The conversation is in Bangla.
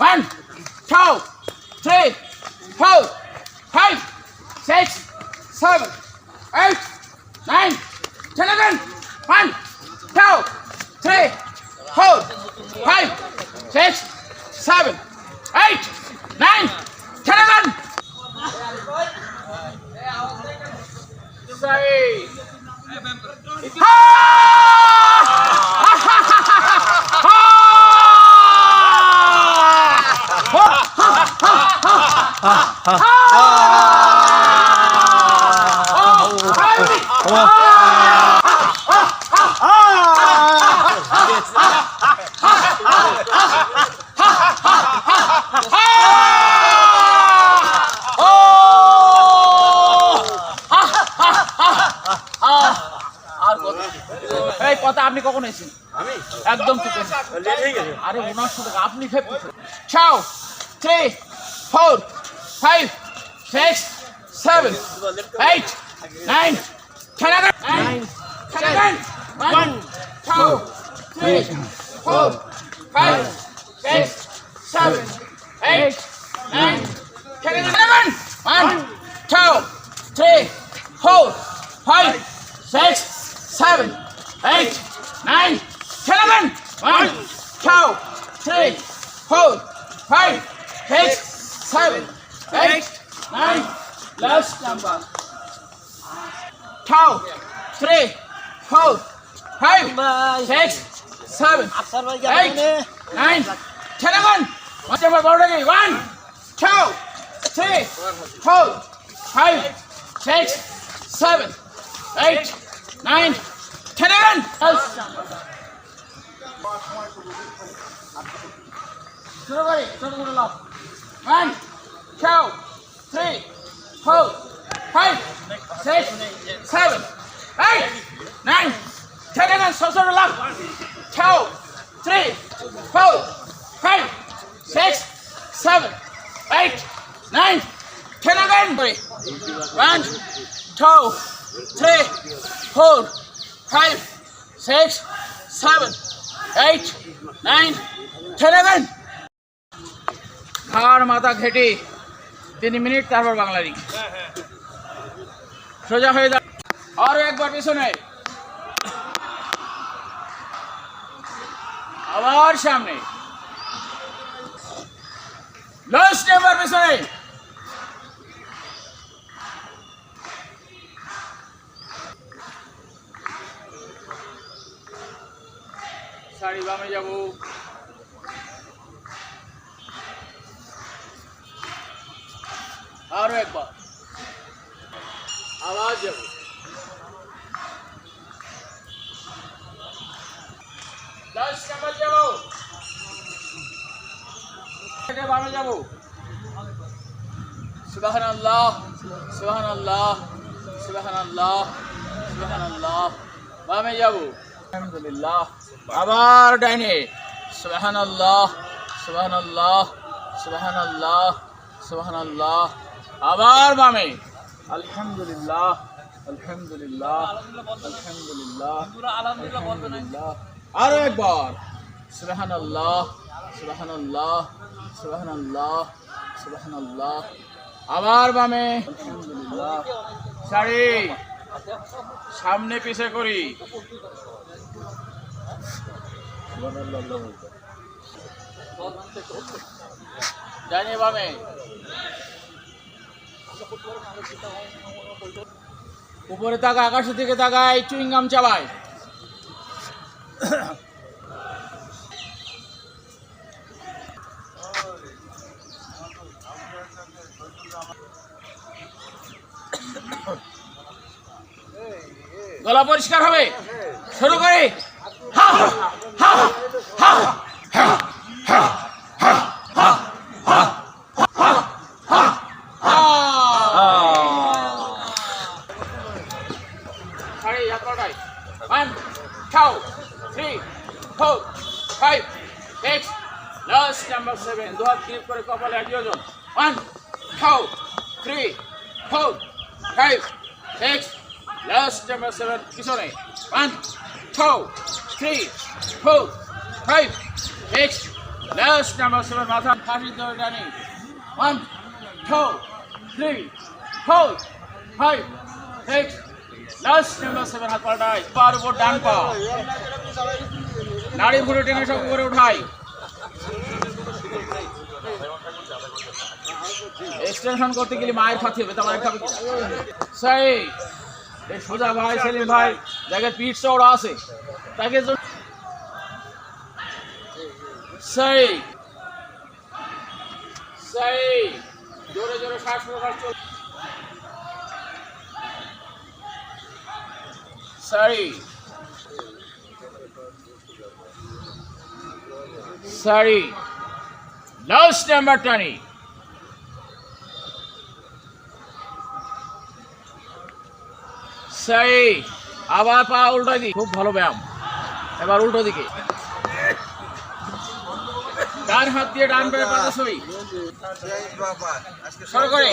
One, two, three, four, five, six, seven, eight, nine, ten again. One, two, three, four, five, six, seven, eight, nine, ten again. Say. আর এই কথা আপনি কখন এসেছেন? আমি একদম ঠিক আছে। আরে, ওনার সাথে আপনি খেয়ে ছাও three four five six seven eight nine ten again nine again one two three four five six seven eight nine ten. Again one two three four five six seven eight nine. Again one two three four five six seven eight nine. Last number Four, three, four, five, six, seven, eight, nine, ten. One, two, three, four, five, six, seven, eight, nine, ten. One, two, three, four, five, six. seven, eight, nine, ten, and so so long. Two, three, four, five, six, seven, eight, nine, ten again. One, two, three, four, five, six, seven, eight, nine, ten again. ঘাড় মাথা ঘেটে তিন মিনিট তারপর বাংলা রিং সোজা হয়ে আরও একবার পিছনে আবার সামনে লাস্ট এবার পিছনে শাড়ি বামে যাব আরও একবার আওয়াজ যাব সুবাহান আল্লাহ সুবাহান আবার ডাইনে সুবাহান আল্লাহ সুবাহান আল্লাহ সুবাহান আল্লাহ সুবাহান আল্লাহ আবার বামে। আলহামদুলিল্লাহ আলহামদুলিল্লাহ আলহামদুলিল্লাহ আলহামদুলিল্লাহ। আরও একবার। সুবাহান আল্লাহ সুবাহান আল্লাহ আবার বামে। শাড়ি। সামনে পিছে করি। জানি বামে। উপরে তাকা আকাশের দিকে তাকায় চুইংগাম চালায় গলা পরিষ্কার হবে শুরু করে হা হা হা হা হা হা হা হা one two three four five six last number seven দু হাত ক্লিক করে কপালে এক ওজন one two three four five six last seven পিছনে one two three, four, five, six last seven মাথা ফাঁসি ধরে টানি। One two three, four, five, six last seven হাত পাল্টাই পার উপর ডান পা। নাড়ি ফুটে টেনে সব উপরে উঠাই এক্সটেনশন করতে গেলে মায়ের খাতে হবে তোমার খাবে কিনা? সেই এই সোজা ভাই, সেলিম ভাই যাকে পিঠ চওড়া আছে। তাকে সেই। সেই। জোরে জোরে শ্বাস প্রশ্বাস চল সারি লাস্ট নাম্বার টানি সেই আবার পা উল্টো দিক খুব ভালো ব্যায়াম। এবার উল্টো দিকে। ডান হাত দিয়ে ডান পায়ে পাতা সই সরো করে।